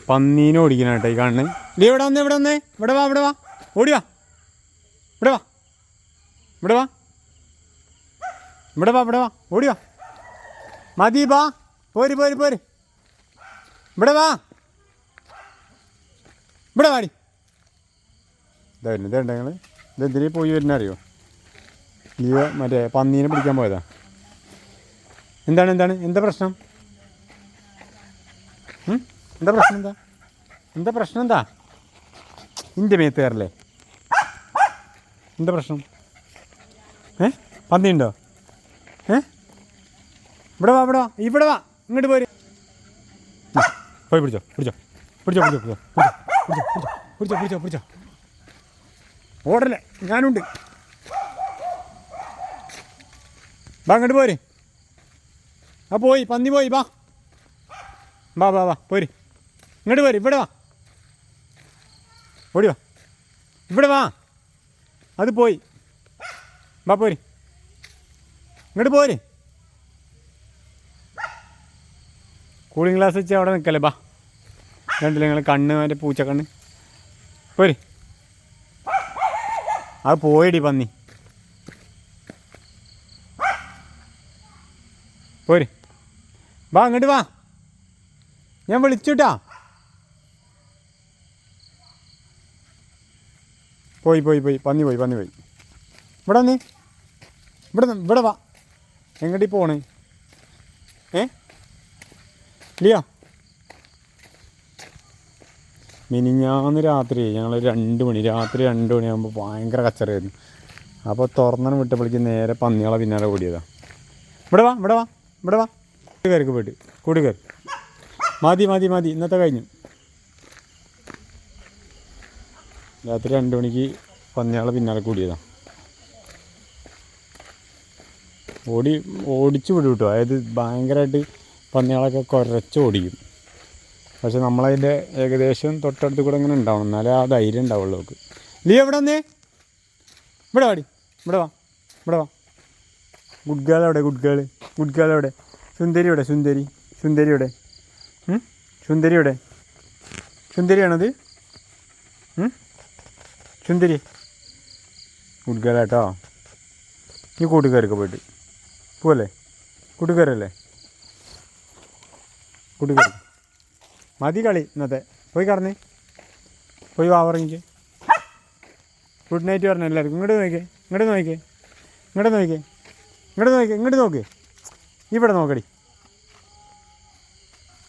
പന്നീനെ ഓടിക്കണം കേട്ടോ ഈ കാണുന്നത് നീ ഇവിടെ വന്നേ ഇവിടെ വന്നേ. ഇവിടെ വാ ഇവിടെ വാ. ഓടി വാ. ഇവിടെ വാ. ഇവിടെ വാ. ഇവിടെ വാ ഇവിടെ വാ. ഓടി വാ. മതി വാ പോര് പോര് പോര്. ഇവിടെ വാ. ഇവിടെ വാടി. ഇതാ വരുന്നത് ഇതുണ്ട് ഞങ്ങൾ ഇതെന്തിനു പോയി വരുന്ന അറിയോ? നീ മറ്റേ പന്നീനെ പിടിക്കാൻ പോയതാ. എന്താണ് എന്താണ്? എന്താ പ്രശ്നം? എന്താ പ്രശ്നം എന്താ എന്താ പ്രശ്നം എന്താ ഇന്റെ മേത്ത് കയറല്ലേ. എന്താ പ്രശ്നം? ഏ? പന്നി ഉണ്ടോ ഏ? ഇവിടെ വാ ഇവിടെ വാ ഇവിടെ വാ. ഇങ്ങോട്ട് പോര്. പോയി പിടിച്ചോ പിടിച്ചോ പിടിച്ചോ പിടിച്ചോ പിടിച്ചോ പിടിച്ചോ പിടിച്ചോ പിടിച്ചോ ഓടല്ലേ ഞാനുണ്ട്. വാ അങ്ങോട്ട് പോര്. ആ പോയി പന്നി പോയി വാ വാ വാ പോര്. ഇങ്ങോട്ട് പോര് ഇവിടെ വാ. ഓടി വാ. ഇവിടെ വാ. അത് പോയി. വാ പോര്. ഇങ്ങോട്ട് പോര്. കൂളിംഗ് ഗ്ലാസ് വെച്ച് അവിടെ നിൽക്കല്ലേ ബാ കണ്ടില്ല നിങ്ങൾ കണ്ണ് മറ്റേ പൂച്ചക്കണ്ണ്? പോര്. അത് പോയിടി പന്നി. പോര്. വാ അങ്ങോട്ട് വാ. ഞാൻ വിളിച്ചുട്ടാ. പോയി പോയി പോയി. പന്നി പോയി പന്നി പോയി. ഇവിടെ നീ ഇവിടെ ഇവിടെ വാ. എങ്ങോട്ടീ പോണേ? ഏ? ഇല്ലയോ മിനിഞ്ഞാന്ന് രാത്രി ഞങ്ങൾ രണ്ട് മണി രാത്രി രണ്ട് മണിയാകുമ്പോൾ ഭയങ്കര കച്ചറയായിരുന്നു. അപ്പോൾ തുറന്നു വിട്ടപ്പോഴേക്ക് നേരെ പന്നികളെ പിന്നാലെ കൂടിയതാ ഇവിടെ വാ ഇവിടെ വാ ഇവിടെ വാ. കൂട്ടുകാർക്ക് പോയിട്ട് കൂട്ടുകാർ. മതി മതി മതി. ഇന്നത്തെ കഴിഞ്ഞു. രാത്രി രണ്ട് മണിക്ക് പന്നിയാളെ പിന്നാലെ കൂടിയതാ. ഓടി ഓടിച്ചു വിടും കേട്ടോ അതായത് ഭയങ്കരമായിട്ട് പന്നികളൊക്കെ കുരച്ച് ഓടിക്കും. പക്ഷെ നമ്മളതിന്റെ ഏകദേശം തൊട്ടടുത്ത് കൂടെ ഇങ്ങനെ ഉണ്ടാവണം. എന്നാലേ ആ ധൈര്യം ഉണ്ടാവുള്ളൂ നമുക്ക് ലീ എവിടെ വന്നേ? ഇവിടെ വാടി. ഇവിടെ വാ. ഇവിടെ വാ. ഗുഡ് ഗേൾ എവിടെ? ഗുഡ് ഗേൾ ഗുഡ് ഗേൾ എവിടെ? സുന്ദരി എവിടെ? സുന്ദരി. സുന്ദരി എവിടെ? സുന്ദരി എവിടെ? സുന്ദരിയാണത്? സുന്ദരി. ഗുഡ് ഗേൾ കേട്ടോ ഈ കൂട്ടുകാരൊക്കെ പോയിട്ട്. പോവല്ലേ? കൂട്ടുകാരല്ലേ? കൂട്ടുകാർ മതി കളി ഇന്നത്തെ. പോയി കടന്നേ. പോയി വാവറങ്ങിക്ക് ഗുഡ് നൈറ്റ് പറഞ്ഞു എല്ലാവർക്കും. ഇങ്ങോട്ട് നോക്കിയേ ഇങ്ങോട്ട് നോക്കിയേ ഇങ്ങോട്ട് നോക്കിയേ ഇങ്ങോട്ട് നോക്കിയേ ഇങ്ങോട്ട് നോക്കേ ഇവിടെ നോക്കടി.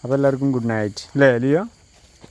അപ്പോൾ എല്ലാവർക്കും ഗുഡ് നൈറ്റ്. അല്ലേ ലിയോ?